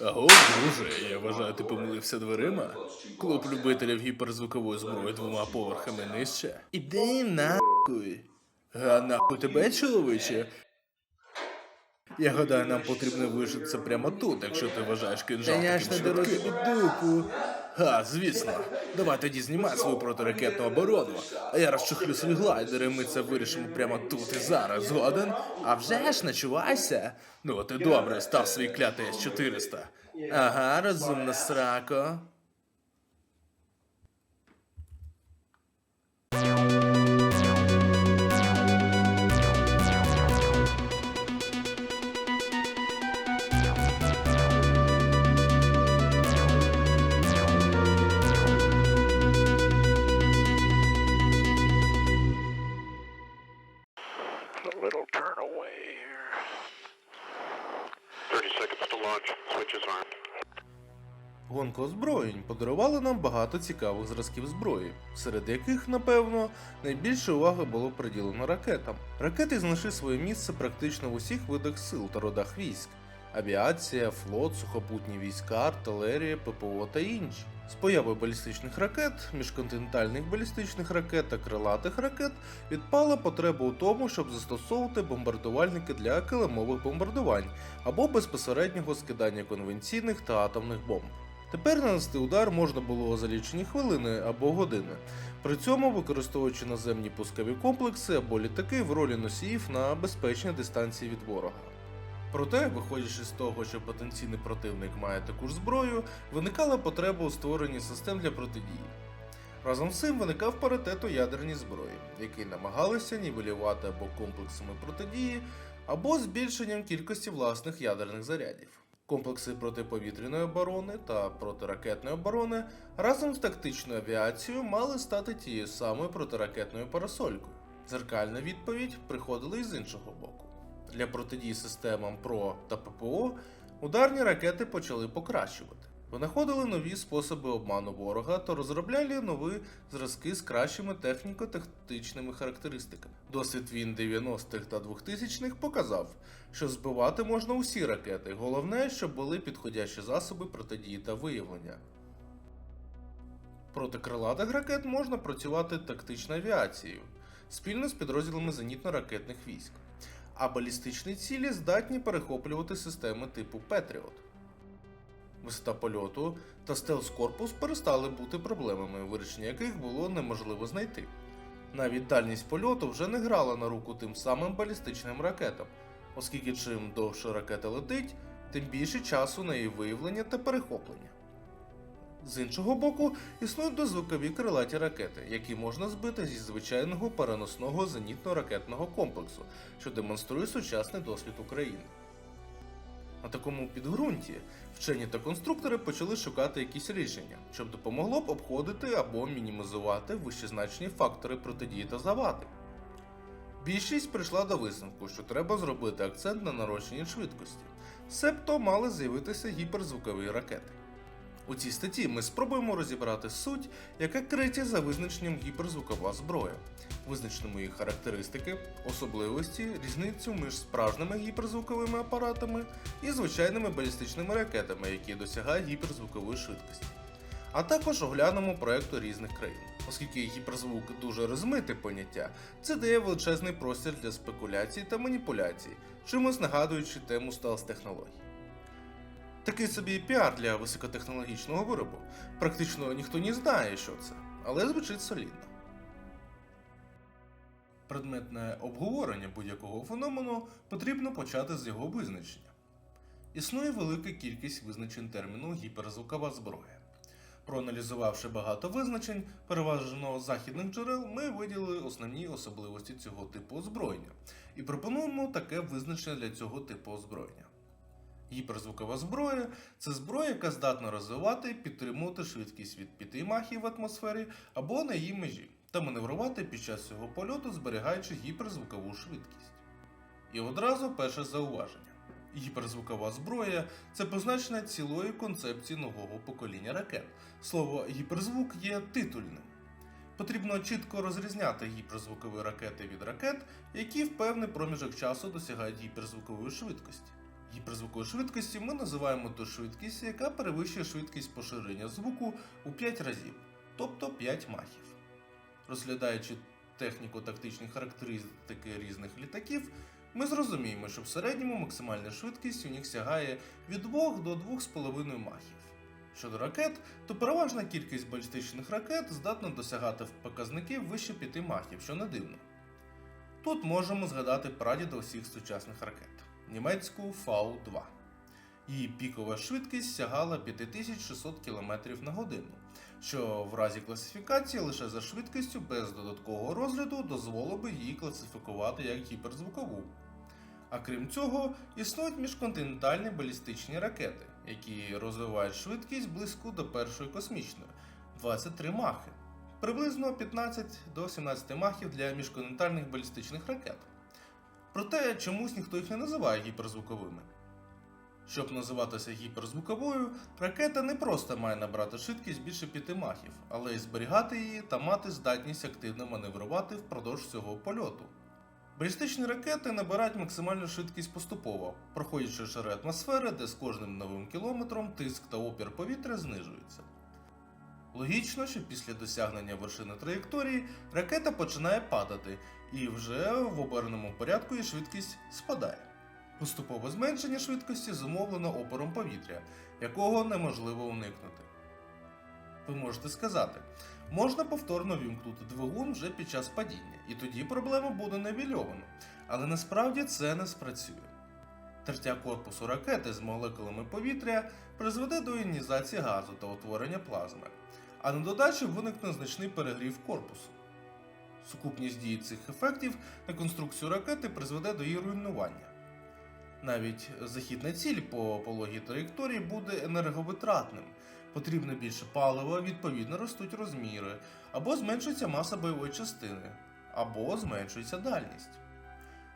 Аго, друже, я вважаю, ти помилився дверима. Клуб любителів гіперзвукової зброї двома поверхами нижче. Іди нахуй. А нахуй тебе, чоловіче? Я гадаю, нам потрібно вижитися прямо тут, якщо ти вважаєш кинжал я ж таким на дорозі швидким. від Га, звісно. Давай тоді знімай свою протиракетну оборону, а я розчухлю свій глайдер, і ми це вирішимо прямо тут і зараз. Згоден? А вже ж начувайся. Ну, ти добре, став свій клятий С-400. Ага, розумна срако. Гонка озброєнь подарувала нам багато цікавих зразків зброї, серед яких, напевно, найбільше уваги було приділено ракетам. Ракети знайшли своє місце практично в усіх видах сил та родах військ: авіація, флот, сухопутні війська, артилерія, ППО та інші. З появою балістичних ракет, міжконтинентальних балістичних ракет та крилатих ракет відпала потреба у тому, щоб застосовувати бомбардувальники для килимових бомбардувань або безпосереднього скидання конвенційних та атомних бомб. Тепер нанести удар можна було за лічені хвилини або години, при цьому використовуючи наземні пускові комплекси або літаки в ролі носіїв на безпечній дистанції від ворога. Проте, виходячи з того, що потенційний противник має таку ж зброю, виникала потреба у створенні систем для протидії. Разом з цим виникав паритет у ядерній зброї, який намагалися нівелювати або комплексами протидії, або збільшенням кількості власних ядерних зарядів. Комплекси протиповітряної оборони та протиракетної оборони разом з тактичною авіацією мали стати тією самою протиракетною парасолькою. Зеркальна відповідь приходила із іншого боку. Для протидії системам ПРО та ППО ударні ракети почали покращувати. Винаходили нові способи обману ворога та розробляли нові зразки з кращими техніко-тактичними характеристиками. Досвід війн 90-х та 2000-х показав, що збивати можна усі ракети. Головне, щоб були підходящі засоби протидії та виявлення. Проти крилатих ракет можна працювати тактичною авіацією спільно з підрозділами зенітно-ракетних військ, а балістичні цілі здатні перехоплювати системи типу Петріот. Висота польоту та стелс-корпус перестали бути проблемами, вирішення яких було неможливо знайти. Навіть дальність польоту вже не грала на руку тим самим балістичним ракетам, оскільки чим довше ракета летить, тим більше часу на її виявлення та перехоплення. З іншого боку, існують дозвукові крилаті ракети, які можна збити зі звичайного переносного зенітно-ракетного комплексу, що демонструє сучасний досвід України. На такому підґрунті вчені та конструктори почали шукати якісь рішення, щоб допомогло б обходити або мінімізувати вищезначені фактори протидії та завади. Більшість прийшла до висновку, що треба зробити акцент на нарощенні швидкості, себто мали з'явитися гіперзвукові ракети. У цій статті ми спробуємо розібрати суть, яка криється за визначенням гіперзвукова зброя, визначимо її характеристики, особливості, різницю між справжніми гіперзвуковими апаратами і звичайними балістичними ракетами, які досягають гіперзвукової швидкості. А також оглянемо проекти різних країн. Оскільки гіперзвук дуже розмите поняття, це дає величезний простір для спекуляцій та маніпуляцій, чимось нагадуючи тему стелс-технологій. Такий собі піар для високотехнологічного виробу. Практично ніхто не знає, що це, але звучить солідно. Предметне обговорення будь-якого феномену потрібно почати з його визначення. Існує велика кількість визначень терміну гіперзвукова зброя. Проаналізувавши багато визначень, переважно західних джерел, ми виділили основні особливості цього типу озброєння і пропонуємо таке визначення для цього типу озброєння. Гіперзвукова зброя це зброя, яка здатна розвивати і підтримувати швидкість від 5 махів в атмосфері або на її межі, та маневрувати під час цього польоту, зберігаючи гіперзвукову швидкість. І одразу перше зауваження. Гіперзвукова зброя це позначення цілої концепції нового покоління ракет. Слово гіперзвук є титульним. Потрібно чітко розрізняти гіперзвукові ракети від ракет, які в певний проміжок часу досягають гіперзвукової швидкості. Гіперзвуковою швидкістю ми називаємо ту швидкість, яка перевищує швидкість поширення звуку у 5 разів, тобто 5 махів. Розглядаючи техніко-тактичні характеристики різних літаків, ми зрозуміємо, що в середньому максимальна швидкість у них сягає від 2 до 2,5 махів. Щодо ракет, то переважна кількість балістичних ракет здатна досягати показників вище 5 махів, що не дивно. Тут можемо згадати прадіда усіх сучасних ракет німецьку Фау-2. Її пікова швидкість сягала 5600 км на годину, що в разі класифікації лише за швидкістю без додаткового розгляду дозволило би її класифікувати як гіперзвукову. А крім цього, існують міжконтинентальні балістичні ракети, які розвивають швидкість близьку до першої космічної 23 махи, приблизно 15 до 17 махів для міжконтинентальних балістичних ракет. Проте чомусь ніхто їх не називає гіперзвуковими. Щоб називатися гіперзвуковою, ракета не просто має набрати швидкість більше 5 махів, але й зберігати її та мати здатність активно маневрувати впродовж всього польоту. Балістичні ракети набирають максимальну швидкість поступово, проходячи шари атмосфери, де з кожним новим кілометром тиск та опір повітря знижуються. Логічно, що після досягнення вершини траєкторії ракета починає падати, і вже в оберному порядку її швидкість спадає. Поступове зменшення швидкості зумовлено опором повітря, якого неможливо уникнути. Ви можете сказати, можна повторно вімкнути двигун вже під час падіння, і тоді проблема буде невільована, але насправді це не спрацює. Тертя корпусу ракети з молекулами повітря призведе до іонізації газу та утворення плазми, а на додачу виникне значний перегрів корпусу. Сукупність дій цих ефектів на конструкцію ракети призведе до її руйнування. Навіть захід на ціль по пологій траєкторії буде енерговитратним, потрібно більше палива, відповідно ростуть розміри, або зменшується маса бойової частини, або зменшується дальність.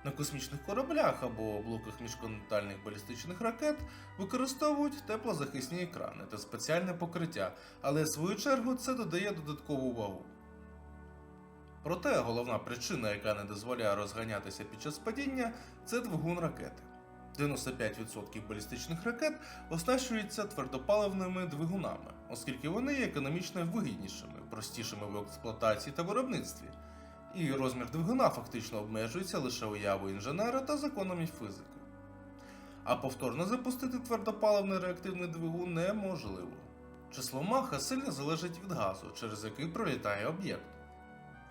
На космічних кораблях або блоках міжконтинентальних балістичних ракет використовують теплозахисні екрани та спеціальне покриття, але в свою чергу це додає додаткову вагу. Проте головна причина, яка не дозволяє розганятися під час падіння, це двигун ракети. 95% балістичних ракет оснащуються твердопаливними двигунами, оскільки вони є економічно вигіднішими, простішими в експлуатації та виробництві. І розмір двигуна фактично обмежується лише уявою інженера та законами фізики. А повторно запустити твердопаливний реактивний двигун неможливо. Число маха сильно залежить від газу, через який пролітає об'єкт.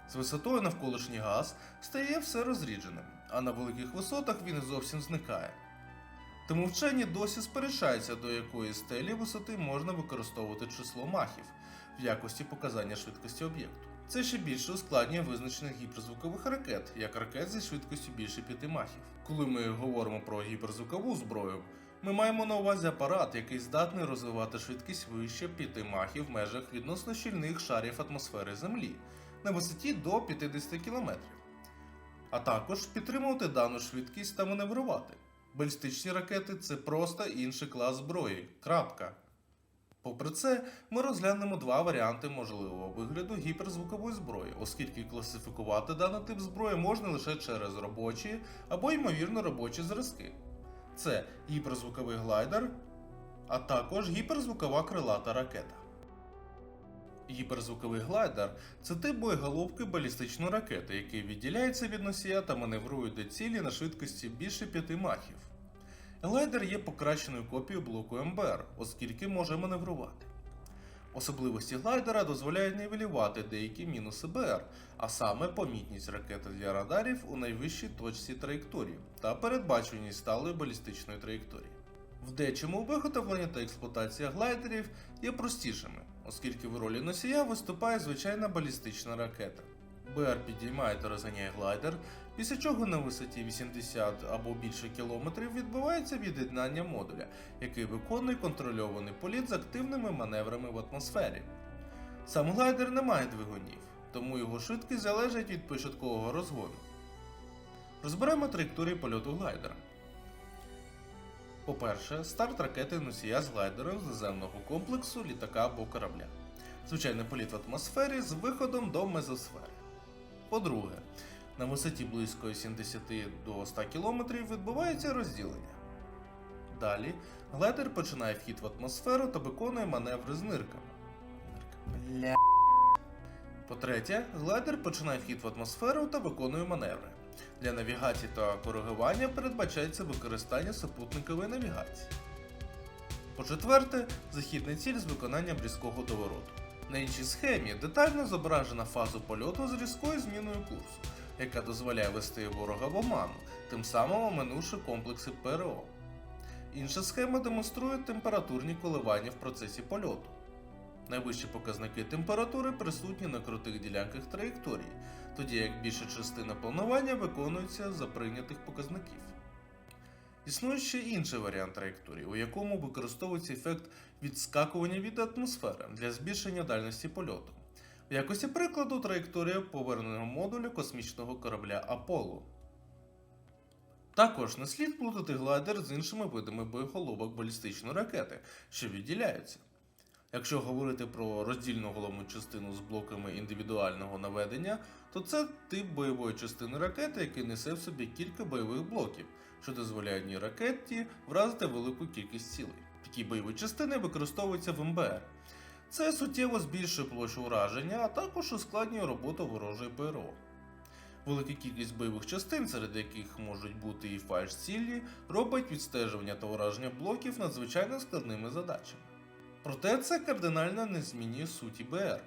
З висотою навколишній газ стає все розрідженим, а на великих висотах він зовсім зникає. Тому вчені досі сперечаються, до якої стелі висоти можна використовувати число махів в якості показання швидкості об'єкту. Це ще більше ускладнює визначення гіперзвукових ракет, як ракет зі швидкістю більше 5 махів. Коли ми говоримо про гіперзвукову зброю, ми маємо на увазі апарат, який здатний розвивати швидкість вище 5 махів в межах відносно щільних шарів атмосфери Землі на висоті до 50 км, а також підтримувати дану швидкість та маневрувати. Балістичні ракети це просто інший клас зброї. Крапка. Попри це, ми розглянемо два варіанти можливого вигляду гіперзвукової зброї, оскільки класифікувати даний тип зброї можна лише через робочі або ймовірно робочі зразки. Це гіперзвуковий глайдер, а також гіперзвукова крилата ракета. Гіперзвуковий глайдер це тип боєголовки балістичної ракети, який відділяється від носія та маневрує до цілі на швидкості більше 5 махів. Глайдер є покращеною копією блоку МБР, оскільки може маневрувати. Особливості глайдера дозволяють нівелювати деякі мінуси БР, а саме помітність ракети для радарів у найвищій точці траєкторії та передбачуваність сталої балістичної траєкторії. В дечому виготовлення та експлуатація глайдерів є простішими, оскільки в ролі носія виступає звичайна балістична ракета. БР підіймає та розганяє глайдер, після чого на висоті 80 або більше кілометрів відбувається від'єднання модуля, який виконує контрольований політ з активними маневрами в атмосфері. Сам глайдер не має двигунів, тому його швидкість залежить від початкового розгону. Розберемо траєкторію польоту глайдера. По-перше, старт ракети носія з глайдером з наземного комплексу літака або корабля. Звичайний політ в атмосфері з виходом до мезосфери. По-друге, на висоті близько 70 до 100 км відбувається розділення. Далі глайдер починає вхід в атмосферу та виконує маневри з нирками. По-третє, глайдер починає вхід в атмосферу та виконує маневри. Для навігації та коригування передбачається використання супутникової навігації. По-четверте, захід ціль з виконанням різкого довороту. На іншій схемі детально зображена фаза польоту з різкою зміною курсу, яка дозволяє вести ворога в оману, тим самим оминувши комплекси ПРО. Інша схема демонструє температурні коливання в процесі польоту. Найвищі показники температури присутні на крутих ділянках траєкторії, тоді як більша частина планування виконується за прийнятих показників. Існує ще інший варіант траєкторії, у якому використовується ефект відскакування від атмосфери для збільшення дальності польоту. В якості прикладу траєкторія поверненого модуля космічного корабля Аполло. Також не слід плутати глайдер з іншими видами боєголовок балістичної ракети, що відділяються. Якщо говорити про роздільну головну частину з блоками індивідуального наведення, то це тип бойової частини ракети, який несе в собі кілька бойових блоків, що дозволяє одній ракеті вразити велику кількість цілей. Такі бойові частини використовуються в МБР. Це суттєво збільшує площу ураження, а також ускладнює роботу ворожої ПРО. Велика кількість бойових частин, серед яких можуть бути і фальш цілі, робить відстежування та ураження блоків надзвичайно складними задачами. Проте це кардинально не змінює суті БР.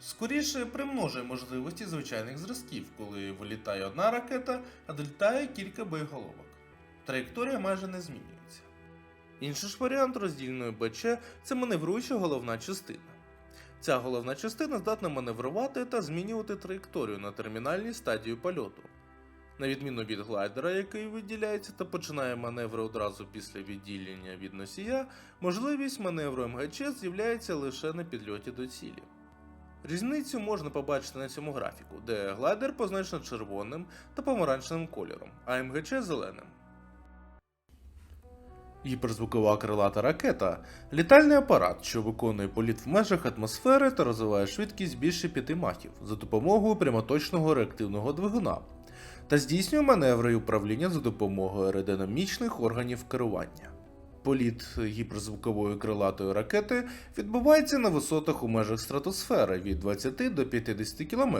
Скоріше примножує можливості звичайних зразків, коли вилітає одна ракета, а долітає кілька боєголовок. Траєкторія майже не змінюється. Інший ж варіант роздільної БЧ це маневруюча головна частина. Ця головна частина здатна маневрувати та змінювати траєкторію на термінальній стадії польоту. На відміну від глайдера, який виділяється та починає маневри одразу після відділення від носія, можливість маневру МГЧ з'являється лише на підльоті до цілі. Різницю можна побачити на цьому графіку, де глайдер позначено червоним та помаранчевим кольором, а МГЧ зеленим. Гіперзвукова крилата ракета літальний апарат, що виконує політ в межах атмосфери та розвиває швидкість більше 5 махів за допомогою прямоточного реактивного двигуна та здійснює маневри і управління за допомогою аеродинамічних органів керування. Політ гіперзвукової крилатої ракети відбувається на висотах у межах стратосфери від 20 до 50 км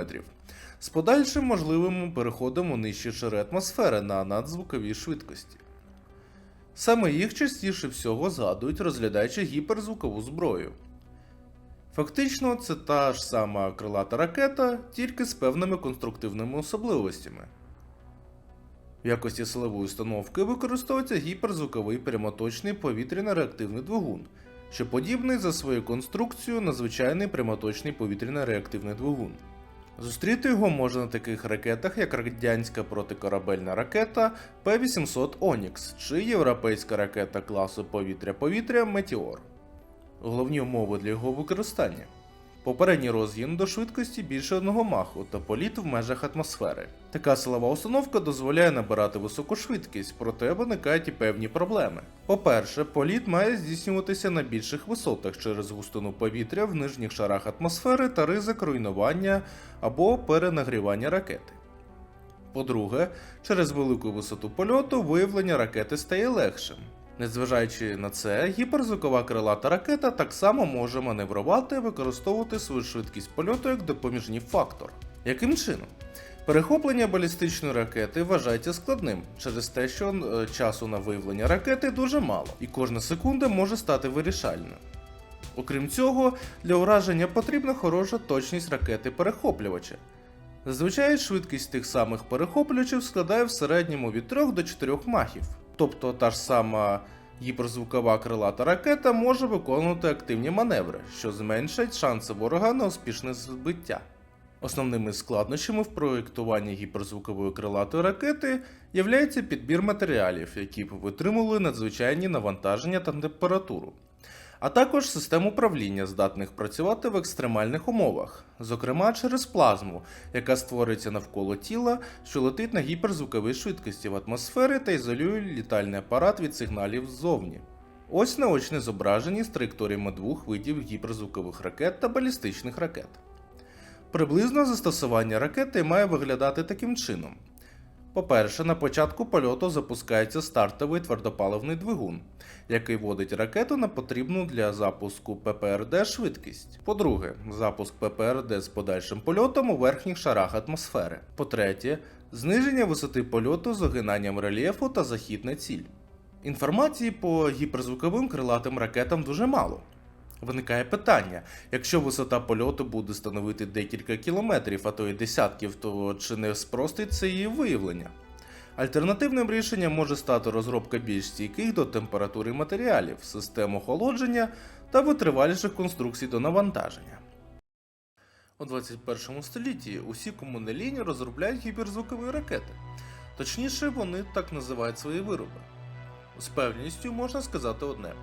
з подальшим можливим переходом у нижчі шари атмосфери на надзвуковій швидкості. Саме їх частіше всього згадують, розглядаючи гіперзвукову зброю. Фактично, це та ж сама крилата ракета, тільки з певними конструктивними особливостями. В якості силової установки використовується гіперзвуковий прямоточний повітряно-реактивний двигун, що подібний за своєю конструкцією на звичайний прямоточний повітряно-реактивний двигун. Зустріти його можна на таких ракетах, як радянська протикорабельна ракета П-800 Онікс чи європейська ракета класу повітря-повітря Метеор. Головні умови для його використання: попередній розгін до швидкості більше одного маху та політ в межах атмосфери. Така силова установка дозволяє набирати високу швидкість, проте виникають і певні проблеми. По-перше, політ має здійснюватися на більших висотах через густину повітря в нижніх шарах атмосфери та ризик руйнування або перенагрівання ракети. По-друге, через велику висоту польоту виявлення ракети стає легшим. Незважаючи на це, гіперзвукова крилата ракета так само може маневрувати і використовувати свою швидкість польоту як допоміжний фактор. Яким чином? Перехоплення балістичної ракети вважається складним через те, що е, часу на виявлення ракети дуже мало, і кожна секунда може стати вирішальною. Окрім цього, для ураження потрібна хороша точність ракети перехоплювача. Зазвичай швидкість тих самих перехоплювачів складає в середньому від 3 до 4 махів. Тобто та ж сама гіперзвукова крилата ракета може виконувати активні маневри, що зменшать шанси ворога на успішне збиття. Основними складнощами в проєктуванні гіперзвукової крилатої ракети являється підбір матеріалів, які б витримували надзвичайні навантаження та температуру, а також систем управління, здатних працювати в екстремальних умовах, зокрема через плазму, яка створюється навколо тіла, що летить на гіперзвуковій швидкості в атмосфері та ізолює літальний апарат від сигналів ззовні. Ось наочне зображення з траєкторіями двох видів гіперзвукових ракет та балістичних ракет. Приблизно застосування ракети має виглядати таким чином. По-перше, на початку польоту запускається стартовий твердопаливний двигун, який вводить ракету на потрібну для запуску ППРД швидкість. По-друге, запуск ППРД з подальшим польотом у верхніх шарах атмосфери. По-третє, зниження висоти польоту з огинанням рельєфу та захід на ціль. Інформації по гіперзвуковим крилатим ракетам дуже мало. Виникає питання: якщо висота польоту буде становити декілька кілометрів, а то й десятків, то чи не спростить це її виявлення? Альтернативним рішенням може стати розробка більш стійких до температури матеріалів, систем охолодження та витриваліших конструкцій до навантаження. У 21 столітті усі кому розробляють гіперзвукові ракети. Точніше, вони так називають свої вироби. З певністю можна сказати одне: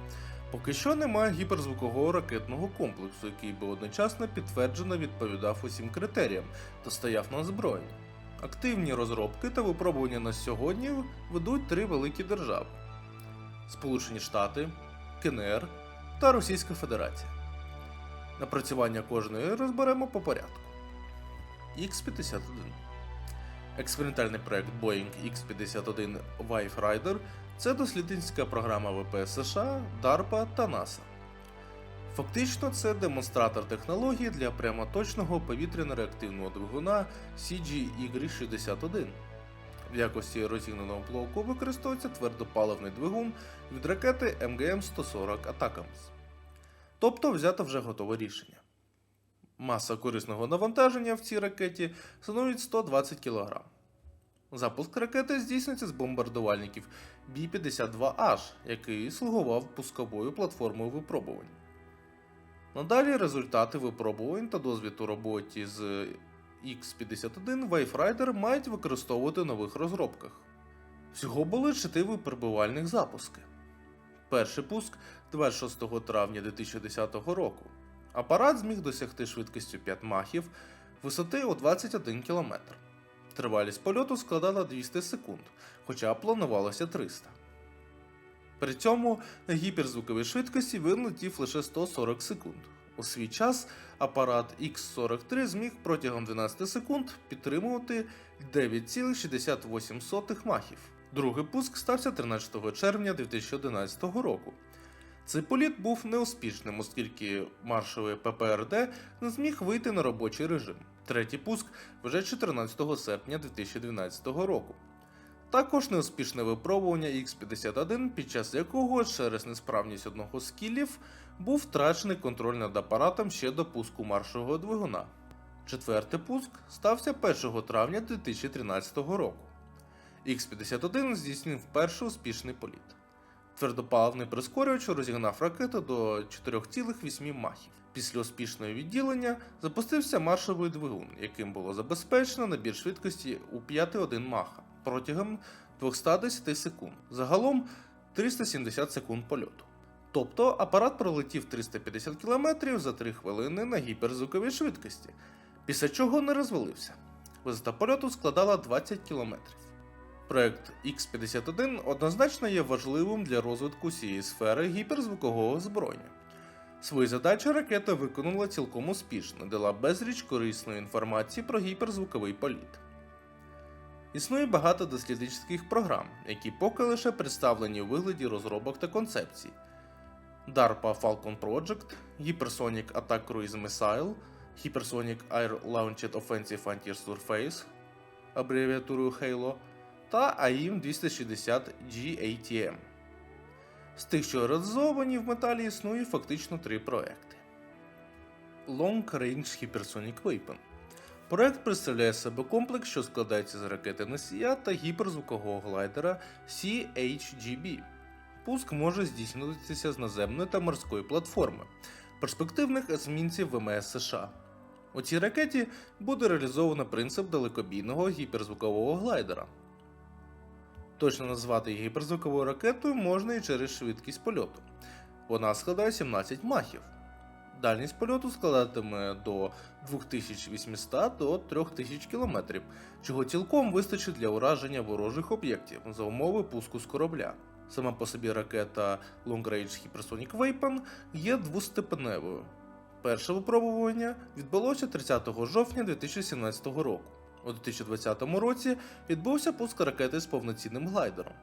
поки що немає гіперзвукового ракетного комплексу, який би одночасно підтверджено відповідав усім критеріям та стояв на озброєнні. Активні розробки та випробування на сьогодні ведуть три великі держави: Сполучені Штати, КНР та Російська Федерація. Напрацювання кожної розберемо по порядку. X-51 Експериментальний проект Boeing X-51 Vive Rider це дослідницька програма ВПС США, DARPA та НАСА. Фактично, це демонстратор технології для прямоточного повітряно-реактивного двигуна CGY-61. В якості розігнаного блоку використовується твердопаливний двигун від ракети МГМ-140 Атакамс. Тобто взято вже готове рішення. Маса корисного навантаження в цій ракеті становить 120 кг. Запуск ракети здійснюється з бомбардувальників B-52H, який слугував пусковою платформою випробувань. Надалі результати випробувань та дозвіл у роботі з X-51 Wave мають використовувати в нових розробках. Всього були 4 випробувальних запуски. Перший пуск 26 травня 2010 року. Апарат зміг досягти швидкістю 5 махів висоти у 21 км. Тривалість польоту складала 200 секунд, хоча планувалося 300. При цьому на гіперзвуковій швидкості він летів лише 140 секунд. У свій час апарат X43 зміг протягом 12 секунд підтримувати 9,68 махів. Другий пуск стався 13 червня 2011 року. Цей політ був неуспішним, оскільки маршовий ППРД не зміг вийти на робочий режим. Третій пуск вже 14 серпня 2012 року. Також неуспішне випробування X-51, під час якого через несправність одного з кілів був втрачений контроль над апаратом ще до пуску маршового двигуна. Четвертий пуск стався 1 травня 2013 року. X-51 здійснив перший успішний політ. Твердопаливний прискорювач розігнав ракету до 4,8 махів. Після успішного відділення запустився маршовий двигун, яким було забезпечено набір швидкості у 5,1 маха протягом 210 секунд. Загалом 370 секунд польоту. Тобто апарат пролетів 350 км за 3 хвилини на гіперзвуковій швидкості, після чого не розвалився. Висота польоту складала 20 км. Проект X51 однозначно є важливим для розвитку цієї сфери гіперзвукового озброєння. Свої задачі ракета виконала цілком успішно, дала безліч корисної інформації про гіперзвуковий політ. Існує багато дослідницьких програм, які поки лише представлені у вигляді розробок та концепцій. DARPA Falcon Project, Hypersonic Attack Cruise Missile, Hypersonic Air Launched Offensive Anti Surface, абревіатурою HALO, та AIM 260 GATM. З тих, що реалізовані в металі, існує фактично три проекти. Long Range Hypersonic Weapon. Проект представляє себе комплекс, що складається з ракети носія та гіперзвукового глайдера CHGB. Пуск може здійснюватися з наземної та морської платформи, перспективних есмінців ВМС США. У цій ракеті буде реалізовано принцип далекобійного гіперзвукового глайдера. Точно назвати її гіперзвуковою ракетою можна і через швидкість польоту. Вона складає 17 махів. Дальність польоту складатиме до 2800 до 3000 км, чого цілком вистачить для ураження ворожих об'єктів за умови пуску з корабля. Сама по собі ракета Long Range Hypersonic Weapon є двостепеневою. Перше випробування відбулося 30 жовтня 2017 року. У 2020 році відбувся пуск ракети з повноцінним глайдером.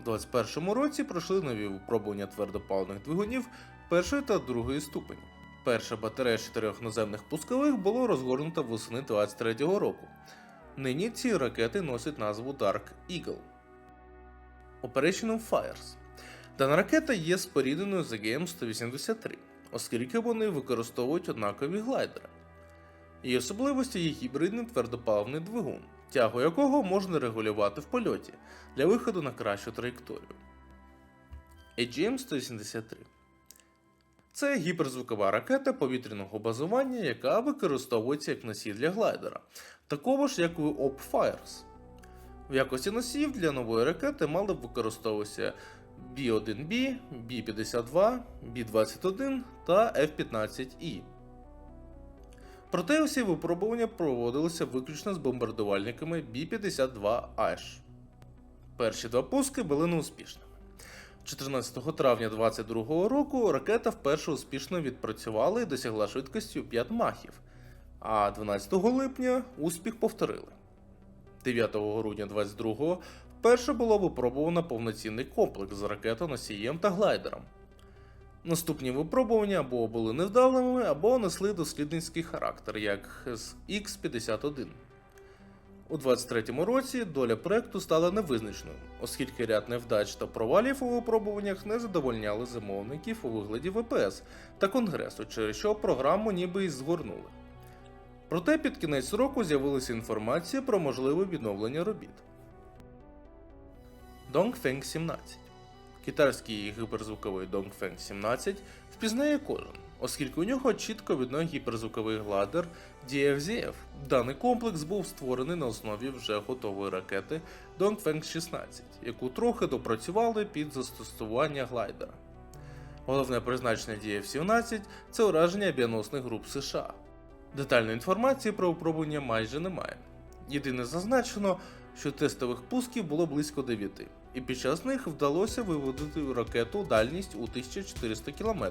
У 2021 році пройшли нові випробування твердопаливних двигунів першої та другої ступені. Перша батарея з чотирьох наземних пускових було розгорнуто восени 2023 року. Нині ці ракети носять назву Dark Eagle. Operation Fires. Дана ракета є спорідненою з AGM-183, оскільки вони використовують однакові глайдери. Її особливості є гібридний твердопаливний двигун, тягу якого можна регулювати в польоті для виходу на кращу траєкторію. AGM-183 це гіперзвукова ракета повітряного базування, яка використовується як носій для глайдера, такого ж як у OP Fires. В якості носіїв для нової ракети мали б використовуватися B1B, B52, B21 та F-15E. Проте усі випробування проводилися виключно з бомбардувальниками B-52H. Перші два пуски були неуспішними. 14 травня 2022 року ракета вперше успішно відпрацювала і досягла швидкості 5 махів, а 12 липня успіх повторили. 9 грудня 22 вперше було випробовано повноцінний комплекс з ракетоносієм та глайдером. Наступні випробування або були невдалими, або несли дослідницький характер, як з X-51. У 23-му році доля проекту стала невизначеною, оскільки ряд невдач та провалів у випробуваннях не задовольняли замовників у вигляді ВПС та Конгресу, через що програму ніби й згорнули. Проте під кінець року з'явилася інформація про можливе відновлення робіт. Dongfeng 17 Китайський гіперзвуковий Dongfeng 17 впізнає кожен, оскільки у нього чітко видно гіперзвуковий гладер DFZF. Даний комплекс був створений на основі вже готової ракети Dongfeng 16, яку трохи допрацювали під застосування глайдера. Головне призначення DF-17 це ураження авіаносних груп США. Детальної інформації про випробування майже немає. Єдине зазначено, що тестових пусків було близько 9, і під час них вдалося виводити ракету дальність у 1400 км.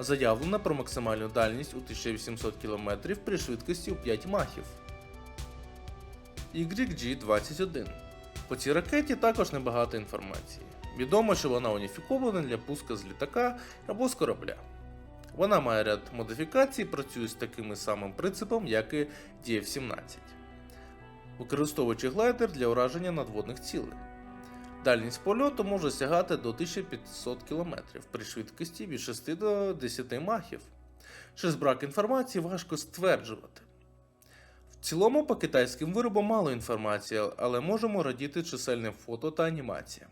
Заявлено про максимальну дальність у 1800 км при швидкості у 5 махів. YG-21. По цій ракеті також небагато інформації. Відомо, що вона уніфікована для пуска з літака або з корабля. Вона має ряд модифікацій, працює з таким самим принципом, як і DF-17, використовуючи глайдер для ураження надводних цілей. Дальність польоту може сягати до 1500 км при швидкості від 6 до 10 махів. Через брак інформації важко стверджувати. В цілому по китайським виробам мало інформації, але можемо радіти чисельним фото та анімаціям.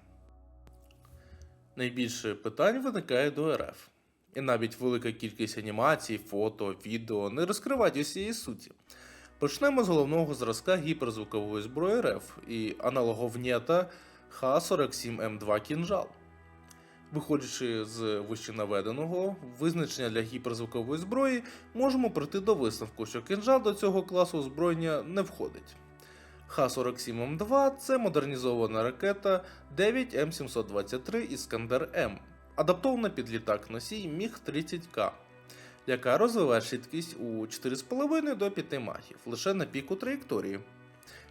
Найбільше питань виникає до РФ. І навіть велика кількість анімацій, фото, відео не розкривають усієї суті. Почнемо з головного зразка гіперзвукової зброї РФ і аналоговнєта Х-47М2 кінжал. Виходячи з вище наведеного, визначення для гіперзвукової зброї, можемо прийти до висновку, що кінжал до цього класу озброєння не входить. Х-47М2 це модернізована ракета 9М723 Іскандер М, адаптована під літак носій Міг-30К, яка розвиває швидкість у 4,5 до 5 махів лише на піку траєкторії.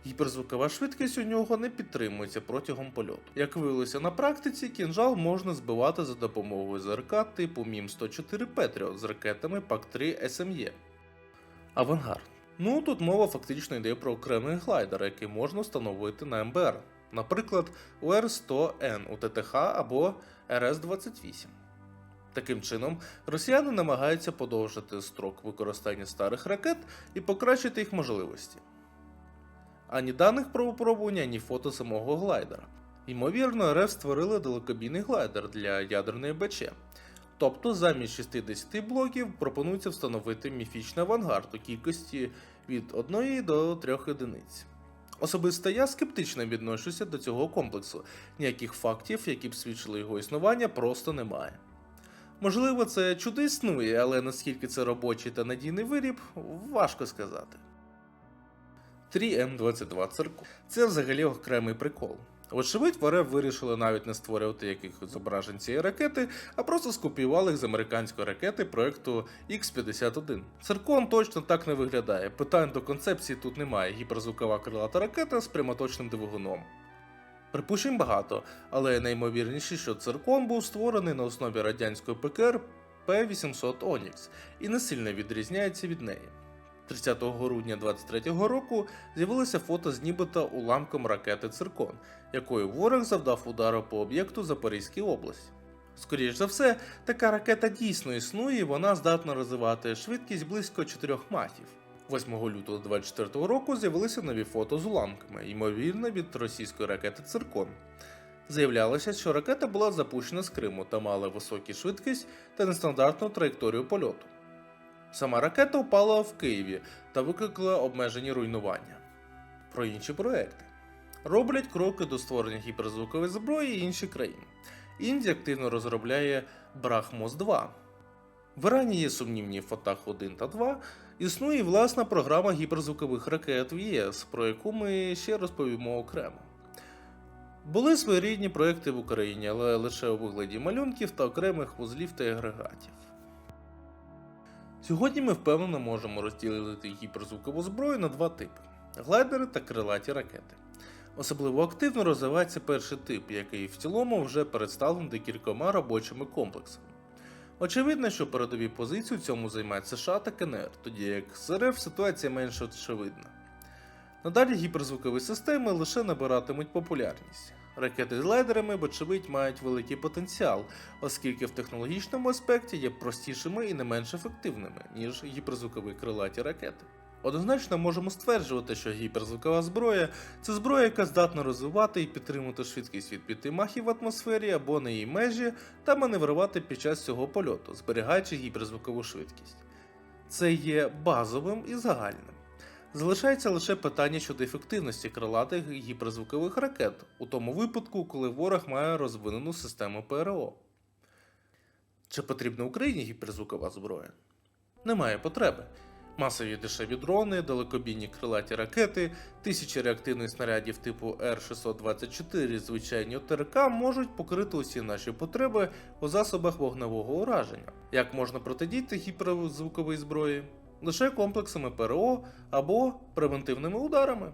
Гіперзвукова швидкість у нього не підтримується протягом польоту. Як виявилося на практиці, кінжал можна збивати за допомогою ЗРК типу МІМ-104 Петріот з ракетами ПАК-3 СМЄ. Авангард. Ну тут мова фактично йде про окремий глайдер, який можна встановити на МБР, наприклад, УР-100Н у ТТХ або РС-28. Таким чином, росіяни намагаються подовжити строк використання старих ракет і покращити їх можливості. Ані даних про випробування, ані фото самого глайдера. Ймовірно, РФ створили далекобійний глайдер для ядерної БЧ. Тобто замість 60 блоків пропонується встановити міфічний авангард у кількості від 1 до 3 одиниць. Особисто я скептично відношуся до цього комплексу, ніяких фактів, які б свідчили його існування, просто немає. Можливо, це чудо існує, але наскільки це робочий та надійний виріб, важко сказати. 3М22 циркуль. Це взагалі окремий прикол. Вочевидь, в РФ вирішили навіть не створювати якихось зображень цієї ракети, а просто скопіювали їх з американської ракети проекту X-51. Циркон точно так не виглядає. Питань до концепції тут немає. Гіперзвукова крилата ракета з прямоточним двигуном. Припущень багато, але найімовірніше, що циркон був створений на основі радянської ПКР П-800 Онікс і не сильно відрізняється від неї. 30 грудня 23-го року з'явилося фото з нібито уламком ракети Циркон, якою ворог завдав удару по об'єкту Запорізькій області. Скоріш за все, така ракета дійсно існує, і вона здатна розвивати швидкість близько 4 махів. 8 лютого 24 року з'явилися нові фото з уламками, ймовірно, від російської ракети Циркон. Заявлялося, що ракета була запущена з Криму та мала високу швидкість та нестандартну траєкторію польоту. Сама ракета впала в Києві та викликала обмежені руйнування. Про інші проекти роблять кроки до створення гіперзвукової зброї інші країни. Індія активно розробляє Брахмос 2. В Ірані є сумнівні Фатах 1 та 2. Існує власна програма гіперзвукових ракет в ЄС, про яку ми ще розповімо окремо. Були своєрідні проекти в Україні, але лише у вигляді малюнків та окремих вузлів та агрегатів. Сьогодні ми впевнено можемо розділити гіперзвукову зброю на два типи: глайдери та крилаті ракети. Особливо активно розвивається перший тип, який в цілому вже представлений декількома робочими комплексами. Очевидно, що передові позиції у цьому займають США та КНР, тоді як з РФ ситуація менш очевидна. Надалі гіперзвукові системи лише набиратимуть популярність. Ракети з лайдерами, вочевидь, мають великий потенціал, оскільки в технологічному аспекті є простішими і не менш ефективними, ніж гіперзвукові крилаті ракети. Однозначно можемо стверджувати, що гіперзвукова зброя це зброя, яка здатна розвивати і підтримувати швидкість від 5 махів в атмосфері або на її межі та маневрувати під час цього польоту, зберігаючи гіперзвукову швидкість. Це є базовим і загальним. Залишається лише питання щодо ефективності крилатих гіперзвукових ракет у тому випадку, коли ворог має розвинену систему ПРО. Чи потрібна Україні гіперзвукова зброя? Немає потреби. Масові дешеві дрони, далекобійні крилаті ракети, тисячі реактивних снарядів типу Р-624, звичайні ОТРК можуть покрити усі наші потреби у засобах вогневого ураження. Як можна протидіяти гіперзвуковій зброї? Лише комплексами ПРО або превентивними ударами.